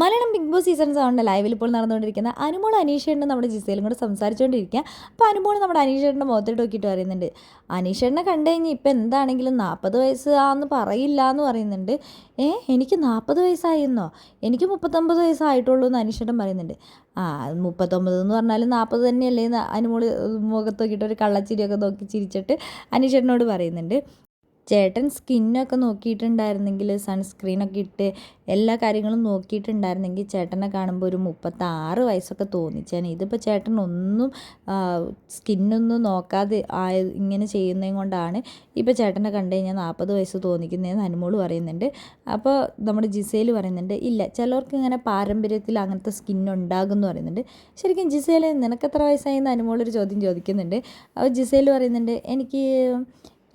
Malayalam big boss season സെവന്റെ ലൈവിൽ ഇപ്പോൾ നടന്നുകൊണ്ടിരിക്കുന്ന അനുമോൾ അനീഷേട്ടനും നമ്മുടെ ജിസയിലും കൂടെ സംസാരിച്ചുകൊണ്ടിരിക്കുക. അപ്പോൾ അനുമോൾ നമ്മുടെ അനീഷേട്ടന്റെ മുഖത്തിട്ട് നോക്കിയിട്ട് പറയുന്നുണ്ട് അനീഷേട്ടനെ കണ്ടു കഴിഞ്ഞാൽ ഇപ്പം എന്താണെങ്കിലും നാൽപ്പത് വയസ്സ് ആന്ന് പറയില്ല എന്ന് പറയുന്നുണ്ട്. ഏ എനിക്ക് നാൽപ്പത് വയസ്സായിരുന്നോ? എനിക്ക് മുപ്പത്തൊമ്പത് വയസ്സായിട്ടുള്ളൂ എന്ന് അനീഷേട്ടൻ പറയുന്നുണ്ട്. ആ മുപ്പത്തൊമ്പത് എന്ന് പറഞ്ഞാൽ നാൽപ്പത് തന്നെയല്ലേ എന്ന് അനുമോൾ മുഖത്ത് നോക്കിയിട്ട് ഒരു കള്ളച്ചിരിയൊക്കെ നോക്കി ചിരിച്ചിട്ട് അനീഷേട്ടനോട് പറയുന്നുണ്ട്. ചേട്ടൻ സ്കിന്നൊക്കെ നോക്കിയിട്ടുണ്ടായിരുന്നെങ്കിൽ സൺസ്ക്രീനൊക്കെ ഇട്ട് എല്ലാ കാര്യങ്ങളും നോക്കിയിട്ടുണ്ടായിരുന്നെങ്കിൽ ചേട്ടനെ കാണുമ്പോൾ ഒരു മുപ്പത്താറ് വയസ്സൊക്കെ തോന്നിച്ചേനെ. ഇതിപ്പോൾ ചേട്ടൻ ഒന്നും സ്കിന്നൊന്നും നോക്കാതെ ആയ ഇങ്ങനെ ചെയ്യുന്നതും കൊണ്ടാണ് ഇപ്പോൾ ചേട്ടനെ കണ്ടു കഴിഞ്ഞാൽ നാൽപ്പത് വയസ്സ് തോന്നിക്കുന്നതെന്ന് അനുമോൾ പറയുന്നുണ്ട്. അപ്പോൾ നമ്മുടെ ജിസേൽ പറയുന്നുണ്ട് ഇല്ല ചിലർക്ക് ഇങ്ങനെ പാരമ്പര്യത്തിൽ അങ്ങനത്തെ സ്കിന്നുണ്ടാകും എന്ന് പറയുന്നുണ്ട്. ശരിക്കും ജിസേൽ നിനക്ക് എത്ര വയസ്സായി എന്ന് അനുമോളൊരു ചോദ്യം ചോദിക്കുന്നുണ്ട്. അപ്പോൾ ജിസേൽ പറയുന്നുണ്ട് എനിക്ക്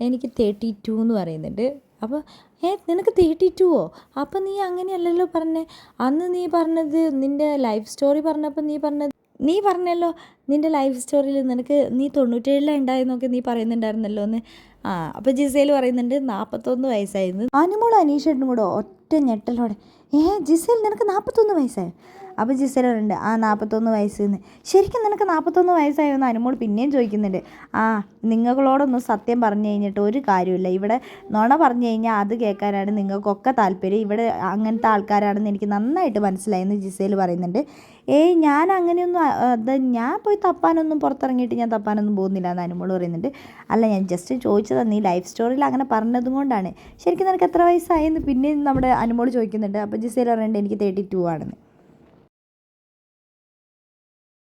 എനിക്ക് തേർട്ടി ടു എന്ന് പറയുന്നുണ്ട്. അപ്പോൾ ഏ നിനക്ക് തേർട്ടി ടുവോ അപ്പം നീ അങ്ങനെയല്ലല്ലോ പറഞ്ഞേ. അന്ന് നീ പറഞ്ഞത് നിന്റെ ലൈഫ് സ്റ്റോറി പറഞ്ഞപ്പോൾ നീ പറഞ്ഞത് നീ പറഞ്ഞല്ലോ നിന്റെ ലൈഫ് സ്റ്റോറിയിൽ നിനക്ക് നീ തൊണ്ണൂറ്റേഴിലാണ് ഉണ്ടായെന്നൊക്കെ നീ പറയുന്നുണ്ടായിരുന്നല്ലോ എന്ന്. ആ അപ്പോൾ ജിസേൽ പറയുന്നുണ്ട് നാൽപ്പത്തൊന്ന് വയസ്സായിരുന്നു. അനുമോളും അനീഷേട്ടനും കൂടെ ഒറ്റ ഞെട്ടലോടെ ഏ ജിസേൽ നിനക്ക് നാൽപ്പത്തൊന്ന് വയസ്സായോ? അപ്പോൾ ജിസേൽ പറയുന്നുണ്ട് ആ നാൽപ്പത്തൊന്ന് വയസ്സെന്ന്. ശരിക്കും നിനക്ക് നാൽപ്പത്തൊന്ന് വയസ്സായോ എന്ന് അനുമോൾ പിന്നെയും ചോദിക്കുന്നുണ്ട്. ആ നിങ്ങളോടൊന്നും സത്യം പറഞ്ഞു കഴിഞ്ഞിട്ട് ഒരു കാര്യമില്ല ഇവിടെ നുണ പറഞ്ഞു കഴിഞ്ഞാൽ അത് കേൾക്കാനാണ് നിങ്ങൾക്കൊക്കെ താല്പര്യം. ഇവിടെ അങ്ങനത്തെ ആൾക്കാരാണെന്ന് എനിക്ക് നന്നായിട്ട് മനസ്സിലായെന്ന് ജിസേൽ പറയുന്നുണ്ട്. ഏയ് ഞാൻ അങ്ങനെയൊന്നും അത് ഞാൻ പോയി തപ്പാനൊന്നും പുറത്തിറങ്ങിയിട്ട് ഞാൻ തപ്പാനൊന്നും പോകുന്നില്ല എന്ന് അനുമോൾ പറയുന്നുണ്ട്. അല്ല ഞാൻ ജസ്റ്റ് ചോദിച്ചതാണ് നീ ലൈഫ് സ്റ്റോറിയിൽ അങ്ങനെ പറഞ്ഞതും കൊണ്ടാണ്. ശരിക്കും നിനക്ക് എത്ര വയസ്സായെന്ന് പിന്നെയും നമ്മുടെ അനുമോൾ ചോദിക്കുന്നുണ്ട്. അപ്പോൾ ജിസേൽ പറയുന്നുണ്ട് എനിക്ക് തേർട്ടി ടു ആണെന്ന്.